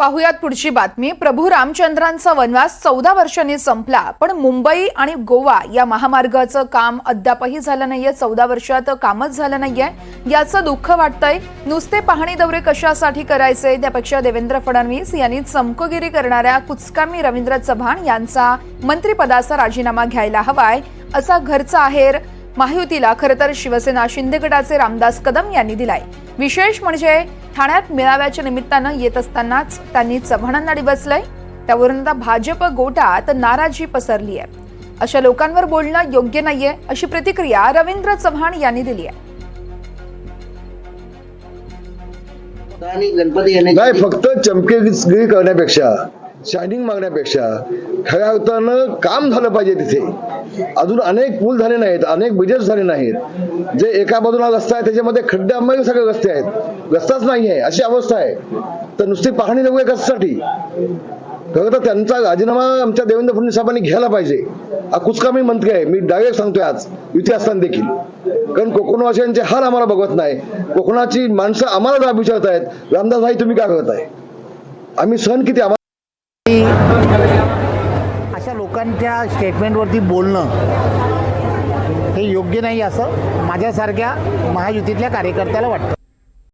पाहुयात पुढची बातमी. प्रभू रामचंद्रांचा वनवास चौदा वर्षांनी संपला पण मुंबई आणि गोवा या महामार्गाचं काम अद्यापही झालं नाहीये. चौदा वर्षात कामच झालं नाहीये. याचं दुःख वाटतंय. नुसते पाहणी दौरे कशासाठी करायचे? त्यापेक्षा देवेंद्र फडणवीस यांनी चमकोगिरी करणाऱ्या कुचकामी रवींद्र चव्हाण यांचा मंत्रिपदाचा राजीनामा घ्यायला हवाय असा घरचा आहेर महायुतीला खरं तर शिवसेना शिंदे गटाचे रामदास कदम यांनी दिलाय. विशेष म्हणजे ठाण्यात मेळाव्याच्या निमित्तानं येत असतानाच त्यांनी चव्हाणांना डिवचलंय त्यावरून आता भाजप गोटात नाराजी पसरली आहे. अशा लोकांवर बोलणं योग्य नाहीये अशी प्रतिक्रिया रवींद्र चव्हाण यांनी दिली आहे. गणपती नाही फक्त चमकेगिरी करण्यापेक्षा शायनिंग मागण्यापेक्षा खऱ्या अर्थानं काम झालं पाहिजे तिथे. अजून अनेक पूल झाले नाहीत अनेक ब्रिजेस झाले नाहीत. जे एका बाजूला रस्ता आहे त्याच्यामध्ये खड्डे सगळे रस्ते आहेत. रस्ताच नाही आहे अशी अवस्था आहे. तर नुसती पाहणी नको कशासाठी खरं तर त्यांचा राजीनामा आमच्या देवेंद्र फडणवीस साहेबांनी घ्यायला पाहिजे. हा कुचकामी मंत्री आहे मी डायरेक्ट सांगतोय आज. युती असताना देखील. कारण कोकणवासियांचे हाल आम्हाला बघत नाही. कोकणाची माणसं आम्हाला जाब आहेत रामदास भाई तुम्ही काय करताय आम्ही सण किती आम्हाला अशा लोकांच्या स्टेटमेंटवरती बोलणं हे योग्य नाही असं माझ्यासारख्या महायुतीतल्या कार्यकर्त्याला वाटतं.